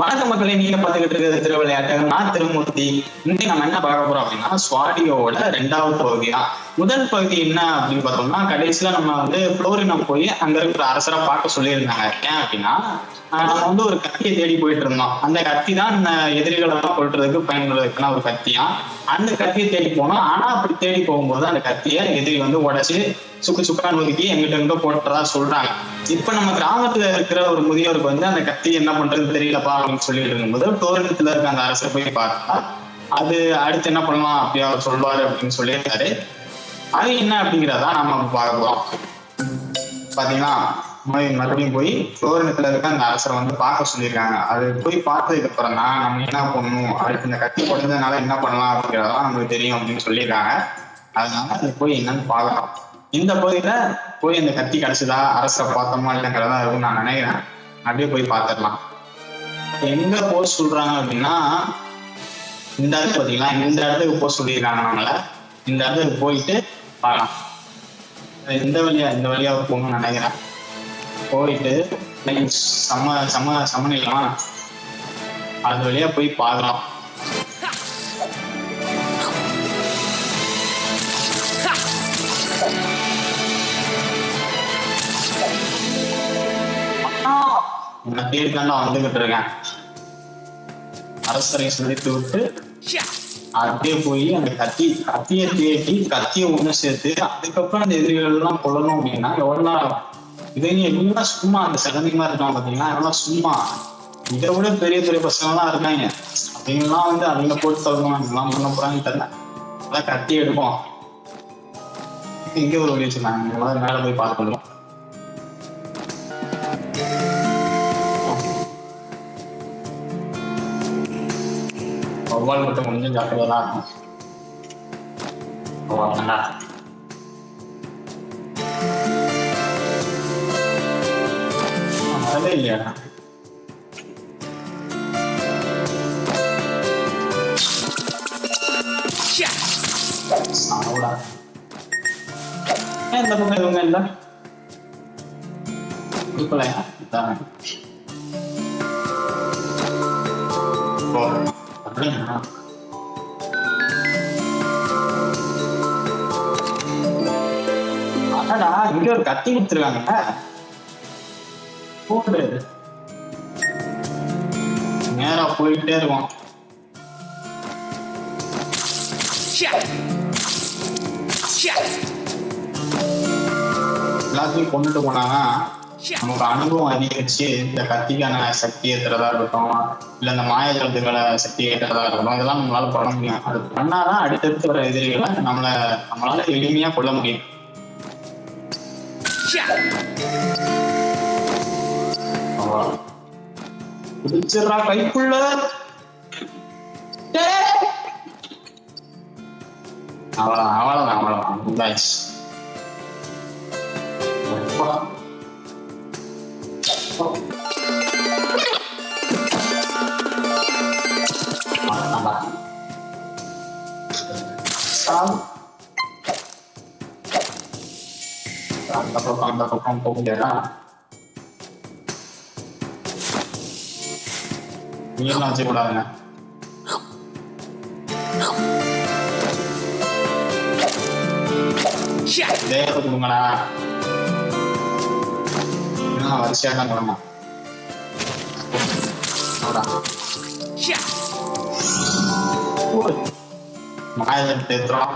வணக்கம் மக்களை நீங்க பாத்துக்கிட்டு இருக்கிறது திருவிளையாட்டு நான் திருமூர்த்தி. இன்னைக்கு நம்ம என்ன பார்க்க போறோம் அப்படின்னா சுவாடியோட ரெண்டாவது பகுதி தான். முதல் பகுதி என்ன அப்படின்னு பார்த்தோம்னா கடைசியில நம்ம வந்து புளோரினம் போய் அங்க இருக்கிற அரசரை பார்க்க சொல்லியிருந்தாங்க. ஏன் அப்படின்னா ஆஹ் வந்து ஒரு கத்தியை தேடி போயிட்டு இருந்தோம் அந்த கத்தி தான் இந்த எதிரிகளை எல்லாம் கொள்றதுக்கு பயன்படுறதுக்கான ஒரு கத்தியா? அந்த கத்தியை தேடி போனோம் ஆனா அப்படி தேடி போகும்போது அந்த கத்தியை எதிரி வந்து உடைச்சு சுக்கு சுக்கான்னு ஒதுக்கி எங்கிட்ட எங்க போட்டுறதா சொல்றாங்க. இப்ப நம்ம கிராமத்துல இருக்கிற ஒரு முதியோருக்கு வந்து அந்த கத்தி என்ன பண்றது தெரியலப்பா அப்படின்னு சொல்லிட்டு இருக்கும்போது டோரண்டத்துல இருக்க அந்த அரசை போய் பார்த்தா அது அடுத்து என்ன பண்ணலாம் அப்படி அவர் சொல்லுவாரு அப்படின்னு சொல்லியிருக்காரு. அது என்ன அப்படிங்கிறதா நம்ம பார்க்கலாம். பாத்தீங்களா? பாத்தீங்கன்னா மறுபடியும் மறுபடியும் போய் டோரண்டத்துல இருக்க அந்த அரசரை வந்து பார்க்க சொல்லியிருக்காங்க. அது போய் பார்த்ததுக்கு அப்புறம் தான் நம்ம என்ன பண்ணணும்? அடுத்து இந்த கத்தி உடஞ்சதுனால என்ன பண்ணலாம் அப்படிங்கிறதெல்லாம் நமக்கு தெரியும் அப்படின்னு சொல்லியிருக்காங்க. அதனால அது போய் என்னன்னு பார்க்கலாம். இந்த பகுதியில போய் அந்த கத்தி கிடைச்சதா? அரசரை பார்த்தோமா இல்லைங்கிறதா இருக்கும் நான் நினைக்கிறேன். அப்படியே போய் பார்த்துடலாம். எங்க போக சொல்றாங்க அப்படின்னா இந்த இடத்துக்கு பார்த்தீங்களா? இந்த இடத்துக்கு போக சொல்லியிருக்காங்க நம்மள. இந்த இடத்துக்கு போயிட்டு பார்க்கலாம். இந்த வழியா இந்த வழியா போகணும்னு நினைக்கிறேன். போயிட்டு like சம சம சமநிலாம் அது வழியா போய் பார்க்கலாம். நான் தேடி வந்துகிட்டு இருக்கேன். அரசரை சந்தித்து விட்டு அப்படியே போய் அந்த கத்தி கத்தியை தேடி கத்தியை ஒண்ணு சேர்த்து அதுக்கப்புறம் அந்த எதிரிகள் எல்லாம் கொள்ளணும் அப்படின்னா எவ்வளவு நாள் இதே நீ எல்லாம் சும்மா அந்த சகதியமா இருக்காங்க பார்த்தீங்கன்னா எல்லாம் சும்மா. இதை விட பெரிய பெரிய பசங்க எல்லாம் இருக்காங்க. அவங்கெல்லாம் வந்து அவங்க போட்டு தள்ளணும் இதெல்லாம் பண்ண போறாங்க தெரியல. அதான் கட்டி எடுப்போம். இங்க ஒரு வழி வச்சிருந்தாங்க முதல்ல மேல போய் பார்த்துக்கலாம் வௌவால் மட்டும் கொஞ்சம் இருக்கும் தான் இருக்கும் வௌவால் அதே இல்லையா சாவுடா. ஏன் இந்த பக்கம் இவங்க இல்ல கொடுக்கலையா இதான். ஓ அப்படியா அடடா இங்க ஒரு கத்தி கொடுத்துருக்காங்க போடு. நேரா போயிட்டே இருக்கும் எல்லாத்தையும் கொண்டுட்டு போனாங்கன்னா நமக்கு அனுபவம் அதிகரிச்சு இந்த கத்திக்கான சக்தி ஏத்துறதா இருக்கட்டும் இல்ல இந்த மாயஜலத்துக்களை சக்தி ஏற்றுறதா இருக்கட்டும் இதெல்லாம் நம்மளால பண்ண முடியும். அது பண்ணாதான் அடுத்தடுத்து வர எதிரிகளை நம்மள நம்மளால எளிமையா கொள்ள முடியும். அவ்வளவுதான். பிடிச்சிடுறா கைக்குள்ள டேய். அவ்வளவுதான் அவ்வளவுதான் அவ்வளவுதான் இந்தாச்சு அப்பா. அவ்வளவுதான்டா. சாவு. அந்த நீங்களும் வச்சுக்கூடாதுங்க தேவத்தை கொடுங்கடா வரிசையா தான் வரணும் மாயத்தை தேத்துறோம்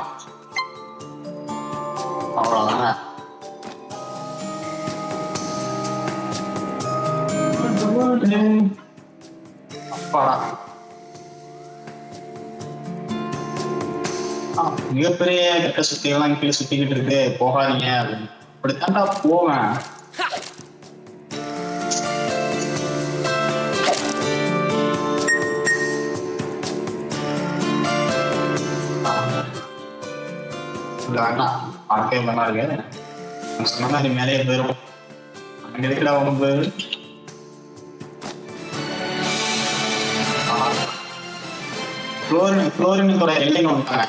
அவ்வளவுதாங்க. அப்பாடா மிகப்பெரிய கெட்ட சுத்திகள்லாம் கீழே சுத்திக்கிட்டு இருக்கு. போகாதீங்க அப்படின்னு. இப்படித்தான்டா போவேன். வேண்டாம் பார்க்கவே நல்லா இருக்கு. நான் சொன்ன மாதிரி மேலேயே போயிடும் அங்க இருக்கிற ஒன்று போயிரு குளோரின் குளோரினத்தோட எல்லைன்னு வந்துட்டாங்க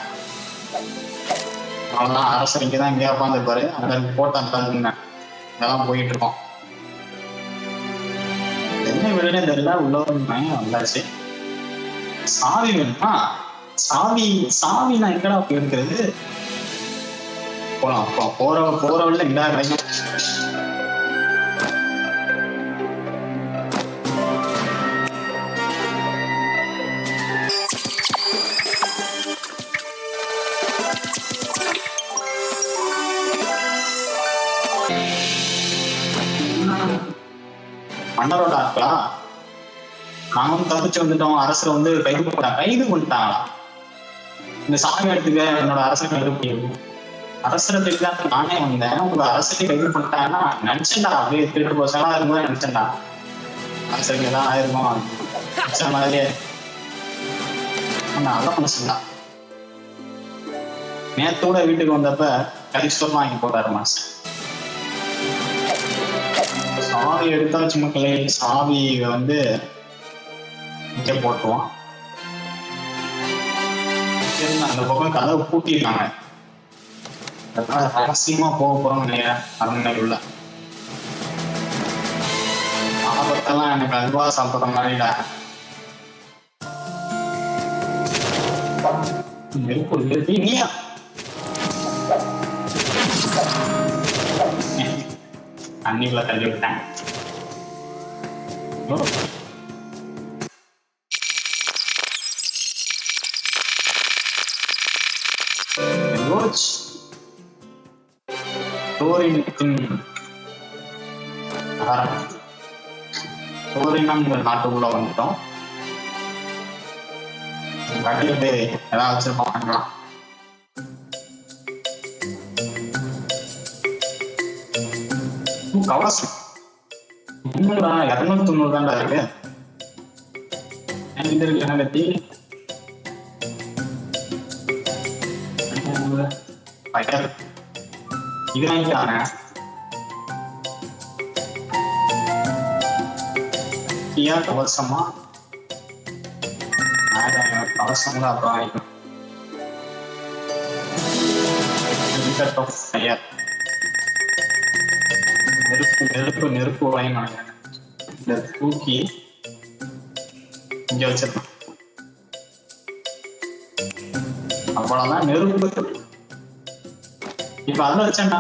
அவ்வளோதான் அரசர் இங்கே தான் இங்கே உட்காந்துருப்பாரு அந்த போட்டு அந்த இதெல்லாம் போயிட்டு இருக்கோம். என்ன விடனே தெரியல உள்ள வந்தேன் வந்தாச்சு. சாவி வேணுமா? சாவி சாவி நான் எங்கடா போயிருக்கிறது? போலாம் போற போற வழியில எங்கடா கிடைக்கும். மன்னரோட ஆட்களா? நாங்களும் தப்பிச்சு வந்துட்டோம். அரசர் வந்து கைது பண்ணிட்டாங்க கைது பண்ணிட்டாங்களா இந்த சாமி எடுத்துக்க என்னோட அரசரை கைது பண்ணிடுவோம் அரசரை தேடி நானே வந்தேன். உங்க அரசரை கைது பண்ணிட்டாங்கன்னா நினைச்சேன்டா அப்படியே திருட்டு போச்சாலாம் இருக்கும்போது நினைச்சேன்டா. அரசருக்கு ஏதாவது ஆயிருமா நினைச்ச மாதிரியே. நல்ல மனுஷன்டா நேத்தோட வீட்டுக்கு வந்தப்ப கரிஸ்டோர் வாங்கி போட்டாரு மாஸ்டர். சாவி எடுத்தாச்சு மக்களே சாவி வந்து இங்கே போட்டுருவோம். சரி, அந்த பக்கம் கதவை பூட்டிருக்காங்க அதனால ரகசியமா போக போறோம் நினைக்கிறேன் அரண்மனைக்குள்ள. ஆபத்தெல்லாம் எனக்கு அதுவா சாப்பிட்ற மாதிரிடா. நெருப்பு நெருப்பி நீயா? அன்னிக்குள்ள தள்ளி விட்டேன். ஓ. ரோஜ் டோரினுக்கும் நகரம் நாட்டுக்குள்ள வந்துட்டோம் கட்டிட்டு ஏதாவது வச்சிருப்பாங்க கவசம் இன்னும்டா இரநூத்தி தொண்ணூறு தான்டா இருக்கு. என்கிட்ட இருக்கு இது வாங்கிக்கிறாங்க ஐயா கவசமா? தான் அப்புறம் நெருப்பு நெருப்பு நெருப்பு வாங்கினாங்க இந்த தூக்கி இங்க வச்சிருக்கோம் அவ்வளவுதான் நெருப்பு. இப்ப அதுல வச்சேன்னா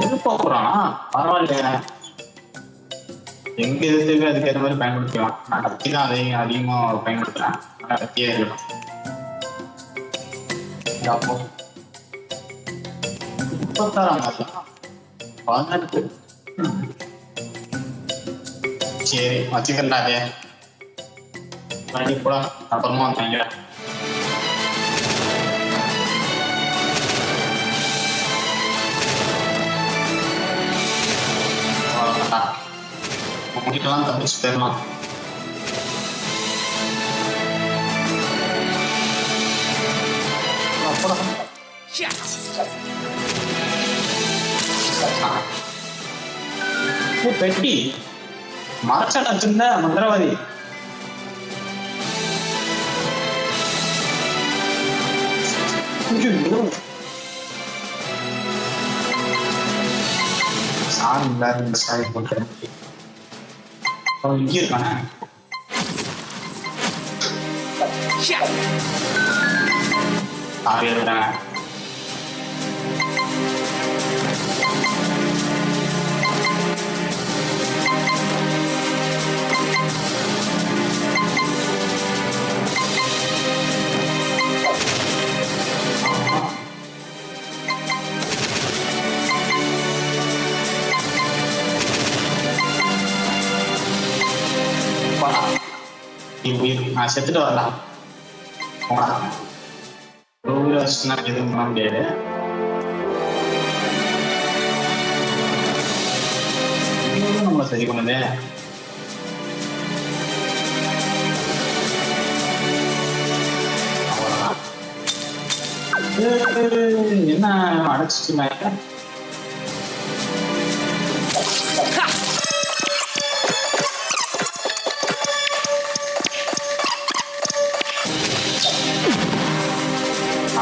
நெருப்பா போறானா பரவாயில்லையா. எங்க எதிர்த்துக்கு அதுக்கு ஏற்ற மாதிரி பயன்படுத்திக்கலாம். நான் கத்தி தான் அதையும் அதிகமா பயன்படுத்துறேன் ஆனா கத்தியே இருக்கட்டும் இது அப்போ முப்பத்தாறாம் மாதம் பதினெட்டு ம். சரி வச்சுக்கிறேன்டா அதே வண்டி கூட அப்புறமா வந்தாங்க அவ்வளவுதான் உங்ககிட்டலாம் தப்பிச்சு போயிடலாம் அப்புறம் ஓ, பெட்டி மரச்சான் வச்சிருந்த மந்திரவாதி ஐயோ. சாரி இல்லாத இந்த சாரி போட்டேன் அவன் இங்கே இருக்கானே சாரி இருக்கானே நீ உயிர் நான் செத்துட்டு வரலாம் போடா உயிரை வச்சு நான் எதுவும் பண்ண முடியாது இவனும் நம்மளை சரி பண்ணுதே அவ்வளவுதான்.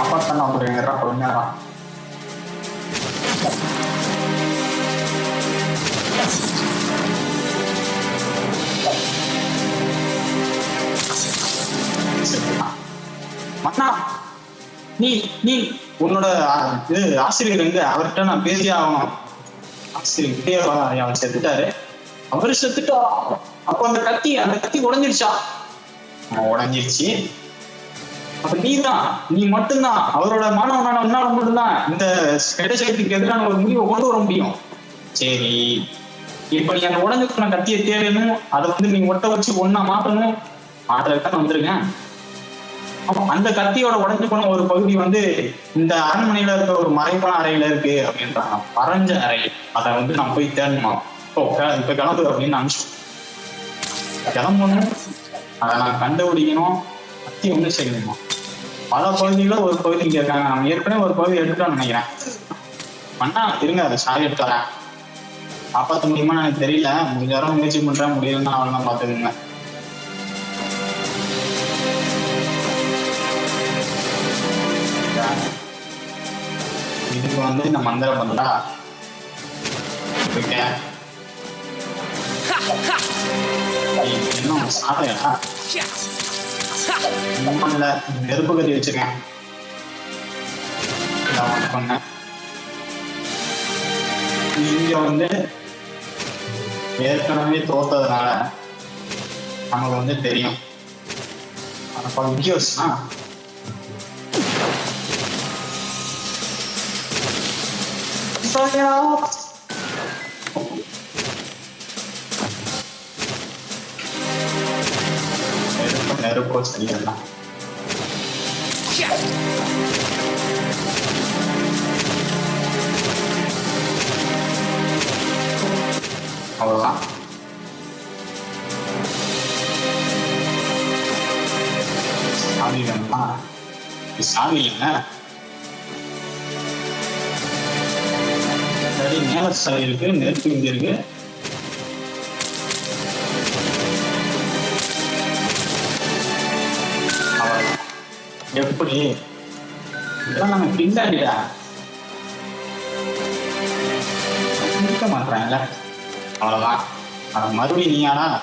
என்ன அடைச்சிட்டு காப்பாத்தான அப்படிங்கிற பொறுமையா மன்னா நீ நீ. உன்னோட இது ஆசிரியர் எங்க? அவர்கிட்ட நான் பேசி ஆகணும். ஆசிரியர் அவன் செத்துட்டாரு அவரு செத்துட்டா அப்ப அந்த கத்தி அந்த கத்தி உடைஞ்சிருச்சா? உடைஞ்சிருச்சு. அப்ப நீதான் நீ மட்டும்தான் அவரோட மாணவனான உன்னால மட்டும்தான் இந்த கெட்ட சக்திக்கு எதிரான ஒரு முடிவை கொண்டு வர முடியும். சரி இப்ப நீ அந்த உடஞ்சு நான் கத்தியை தேடணும் அதை வந்து நீ ஒட்ட வச்சு ஒன்னா மாத்தணும் மாத்துறதுக்கு வந்திருக்கேன் அப்போ அந்த கத்தியோட உடஞ்சு போன ஒரு பகுதி வந்து இந்த அரண்மனையில இருக்க ஒரு மறைவான அறையில இருக்கு அப்படின்றாங்க. பறஞ்ச அறை. அதை வந்து நான் போய் தேடணுமா? இப்போ க- இப்ப கிளம்பு அப்படின்னு அனுப்பிச்சு கிளம்பணும். அதை நான் கண்டுபிடிக்கணும். கத்தி ஒண்ணு செய்யணுமா பல பகுதியில ஒரு பகுதி இங்க இருக்காங்க. நான் ஏற்கனவே ஒரு பகுதி எடுத்துட்டோம்னு நினைக்கிறேன். அண்ணா இருங்க அதை சாவி எடுத்து வரேன். காப்பாற்ற முடியுமான்னு எனக்கு தெரியல. முடிஞ்ச வரை முயற்சி பண்றேன். முடியலன்னா அவள் தான் பாத்துக்கோங்க இதுக்கு வந்து இந்த மந்திரம் பண்ணா இருக்கேன் இன்னும் சாதையா நெருப்பு கட்டி வச்சிருக்கேன். பண்ணேன் இங்க வந்து ஏற்கனவே தோத்ததுனால நமக்கு வந்து தெரியும். அப்ப முக்கியம்னா நெருப்பு நெருப்பு சரியில்லை அவ்வளவுதான் சாமி வேணுமா இது சாவி இல்லைங்க மேல சாவி இருக்கு நெருப்பு இங்க இருக்கு எப்படி இதெல்லாம் நம்ம பின்னாடிடா நிற்க மாட்டாங்கல்ல அவ்வளவுதான் அத மறுபடியும்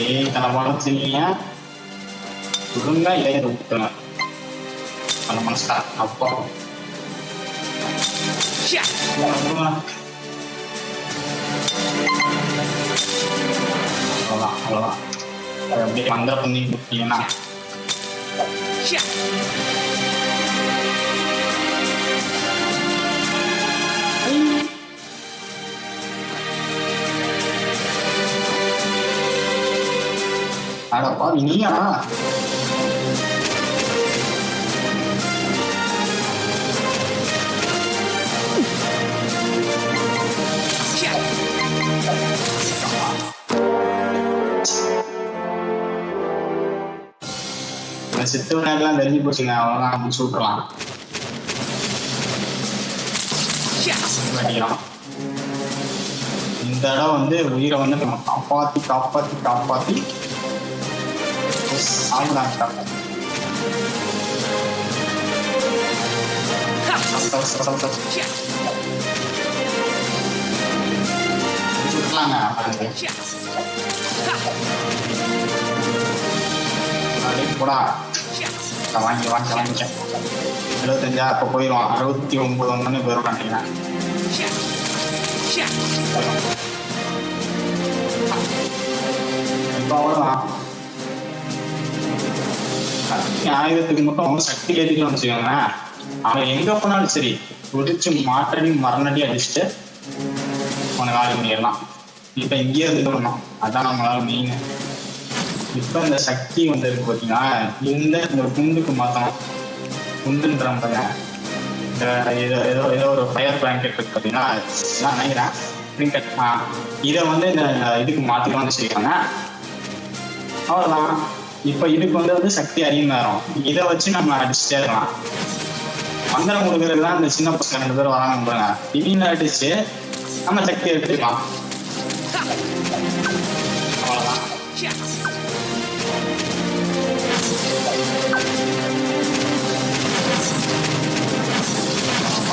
நீயாடா அவ்வளவுதான்டா ஏய் தலை செய்ய ஒழுங்கா இலைய விட்டுருவேன் அந்த மனசா அப்போ அவ்வளோதான் அவ்வளோதான் அது அப்படியே மந்திர பண்ணி கொடுத்தீங்கன்னா அடப்பா நீயா? இந்த சித்து தெரிஞ்சு போச்சுங்க அவங்களாம் முடிச்சு விட்டுறலாம் இந்த இடம் வந்து உயிரை வந்து நம்ம காப்பாத்தி காப்பாத்தி காப்பாத்தி சாப்பிடாங்க காப்பாத்தி விட்டுலாங்க போடா வாங்கி வாங்கி எழுபத்தஞ்சா அப்போ போயிடும் அறுபத்தி ஒன்பது ஒன்று போயிடும் நினைக்கிறேன் இப்போ அவ்வளோதான் ஆயுதத்துக்கு மட்டும் சக்தி ஏற்றிக்கலாம் வச்சுக்கோங்களேன். அவன் எங்க போனாலும் சரி ஒடிச்சு மாட்டடி மரணடி அடிச்சுட்டு உனக்கு ஆள் பண்ணிடலாம். இப்ப இங்கேயே இருந்துக்கணும் அதான் நம்மளால மெயின் இப்ப இந்த சக்தி வந்து இருக்கு பாத்தீங்கன்னா இந்த இந்த குண்டுக்கு மாத்தணும். குண்டுன்ற பாருங்க ஏதோ ஏதோ ஏதோ ஒரு ஃபயர் பிளாங்கெட் இருக்கு பாத்தீங்கன்னா நான் நினைக்கிறேன். கிரிக்கெட் இதை வந்து இந்த இதுக்கு மாத்திக்கலாம்னு வச்சுருக்காங்க அவ்வளோதான் இப்ப இதுக்கு வந்து வந்து சக்தி அதிகமாயிரும் இதை வச்சு நம்ம அடிச்சுட்டே இருக்கலாம். மந்திரம் கொடுக்கறதுலாம் இந்த சின்ன பசங்க ரெண்டு பேரும் வராங்க பாருங்க. திடீர்னு அடிச்சு நம்ம சக்தி எடுத்துக்கலாம்.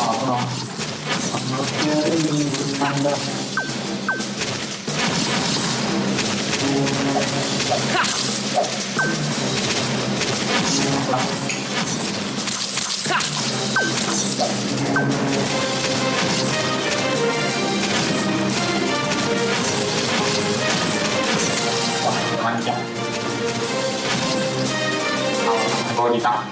அவ்வளோதான் அப்புறம் அந்த வாங்கிக்கலாம் அவ்வளவுதான் ஓடிட்டான்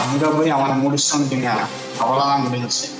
அங்க போய் அவனை முடிச்சிட்டோம் அவ்வளவுதான் முடிஞ்சுச்சு போக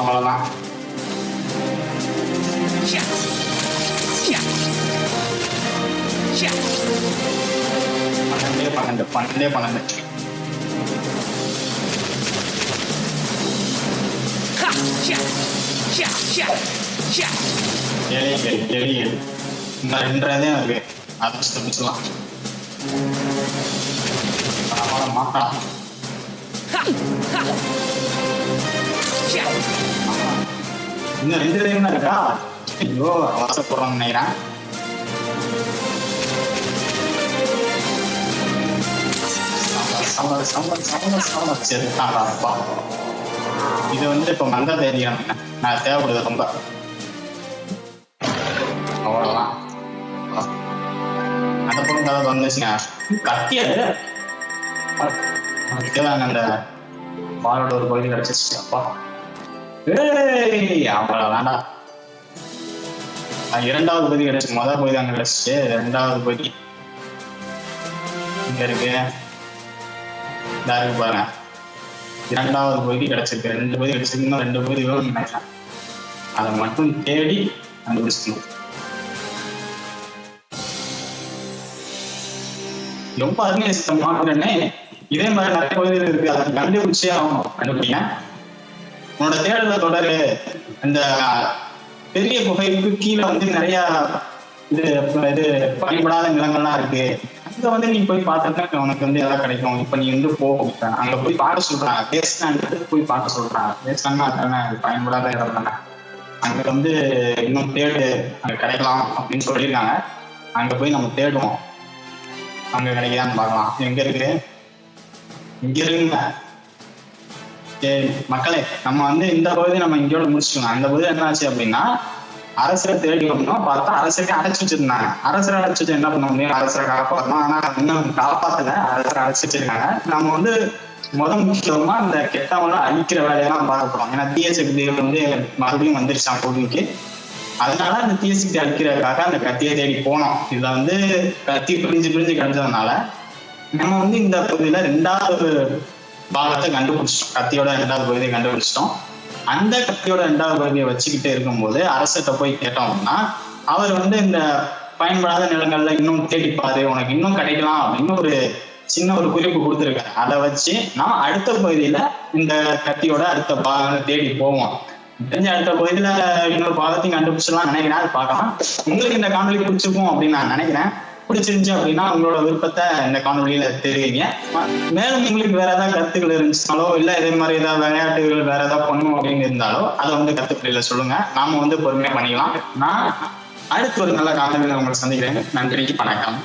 ஐயோ சாவு, சாவு, சாவு, சாவு, சாவு. அவ்வளவுதான். பதினேழு விழுக்காடு இருக்குங்க அவளுக்கு அவ்வளவுதான் பன்னெண்டே பன்னெண்டு பன்னெண்டே பன்னெண்டு ஏழே ஏழு ஏழு ஏழு இந்த ரெண்டரை தான் இருக்கு அதை தப்பிச்சலாம் பரவாயில்ல மாட்டான் இன்னும் ரெண்டு டைம் தான் இருக்கா? ஐயோ அவசரப்படுறோம்னு நினைக்கிறேன் சம்பளம் சரி அப்பா. இது வந்து இப்ப மந்த தைரியம் நான் தேவைப்படுது ரொம்ப. அவ்வளவுதான். அந்த பொண்ணு கதை வந்துச்சுங்க. கத்தியது. அதுக்குதான் அந்த பாலோட ஒரு பகுதி கிடைச்சிச்சு அப்பா. ஏய் அவ்வளவுதான்டா அஹ் இரண்டாவது பகுதி கிடைச்சு முதல் பகுதி அங்க கிடைச்சிச்சு ரெண்டாவது பகுதி இங்க இருக்கு. இதா இருக்கு பாருங்க. இரண்டாவது பகுதி கிடைச்சிருக்கு. ரெண்டு பகுதி கிடைச்சிருக்குன்னா ரெண்டு பகுதி வேணும்னு நினைக்கிறேன். அதை மட்டும் தேடி கண்டுபிடிச்சிக்கணும். ரொம்ப அருமையா மாற்றுறேன்னே இதே மாதிரி நிறைய பகுதிகள் இருக்கு. அதை கண்டுபிடிச்சே ஆகணும். கண்டுபிடிங்க. உன்னோட தேடல தொடரு. இந்த பெரிய குகைக்கு கீழே வந்து நிறைய இது இது பயன்படாத நிலங்கள்லாம் இருக்கு. அங்க வந்து நீ போய் பார்த்தா உனக்கு வந்து எதாவது கிடைக்கும். இப்ப நீ வந்து போ அங்க போய் பார்க்க சொல்றாங்க. வேஸ்ட்லாண்ட் போய் பார்க்க சொல்றாங்க. வேஸ்ட்லாண்ட் அதானே பயன்படாத இடம் தானே அங்க வந்து இன்னும் தேடு. அங்க கிடைக்கலாம் அப்படின்னு சொல்லியிருக்காங்க. அங்க போய் நம்ம தேடுவோம். அங்க கிடைக்கலான்னு பார்க்கலாம். எங்க இருக்கு? இங்க இருக்குங்க சரி மக்களே நம்ம வந்து இந்த பகுதி நம்ம இங்கோட முடிச்சுக்கலாம் அந்த பகுதி என்ன ஆச்சு அப்படின்னா அரசரை தேடி வரணும் பார்த்தா அரசரை அடைச்சு வச்சிருந்தாங்க. அரசரை அடைச்சு வச்சு என்ன பண்ண முடியும்? அரசரை காப்பாற்றணும் ஆனா இன்னும் காப்பாத்தல. அரசரை அடைச்சு வச்சிருக்காங்க. நம்ம வந்து முதல் முக்கியமா இந்த கெட்டவங்கள அழிக்கிற வேலையெல்லாம் பார்க்க போறோம். ஏன்னா தீயசக்தி வந்து மறுபடியும் வந்துருச்சான் பூமிக்கு அதனால அந்த தீயசக்தி அழிக்கிறதுக்காக அந்த கத்தியை தேடி போனோம். இதுல வந்து கத்தி பிரிஞ்சு பிரிஞ்சு கிடைச்சதுனால நம்ம வந்து இந்த பகுதியில ரெண்டாவது பாகத்தை கண்டுபிடிச்சிட்டோம் கத்தியோட ரெண்டாவது பகுதியை கண்டுபிடிச்சிட்டோம். அந்த கத்தியோட ரெண்டாவது பகுதியை வச்சுக்கிட்டே இருக்கும்போது அரசத்தை போய் கேட்டோம் அப்படின்னா அவர் வந்து இந்த பயன்படாத நிலங்கள்ல இன்னும் தேடிப்பாரு உனக்கு இன்னும் கிடைக்கலாம் அப்படின்னு ஒரு சின்ன ஒரு குறிப்பு கொடுத்துருக்காரு. அதை வச்சு நான் அடுத்த பகுதியில இந்த கத்தியோட அடுத்த பாகம் தேடி போவோம். தெரிஞ்ச அடுத்த பகுதியில இன்னொரு பாகத்தையும் கண்டுபிடிச்சலாம் நினைக்கிறேன். அது பார்க்கலாம் உங்களுக்கு இந்த காணொலி பிடிச்சிருக்கும் அப்படின்னு நான் நினைக்கிறேன். பிடிச்சிருந்துச்சு அப்படின்னா உங்களோட விருப்பத்தை இந்த காணொலியில தெரிவிங்க. மேலும் உங்களுக்கு வேற ஏதாவது கருத்துக்கள் இருந்துச்சுனாலோ இல்ல இதே மாதிரி ஏதாவது விளையாட்டுகள் வேற ஏதாவது பண்ணணும் அப்படின்னு இருந்தாலோ அதை வந்து கருத்துக்களில் சொல்லுங்க. நாம வந்து பொறுமையா பண்ணிக்கலாம். நான் அடுத்து ஒரு நல்ல காணொலியில உங்களை சந்திக்கிறேன். நன்றி வணக்கம்.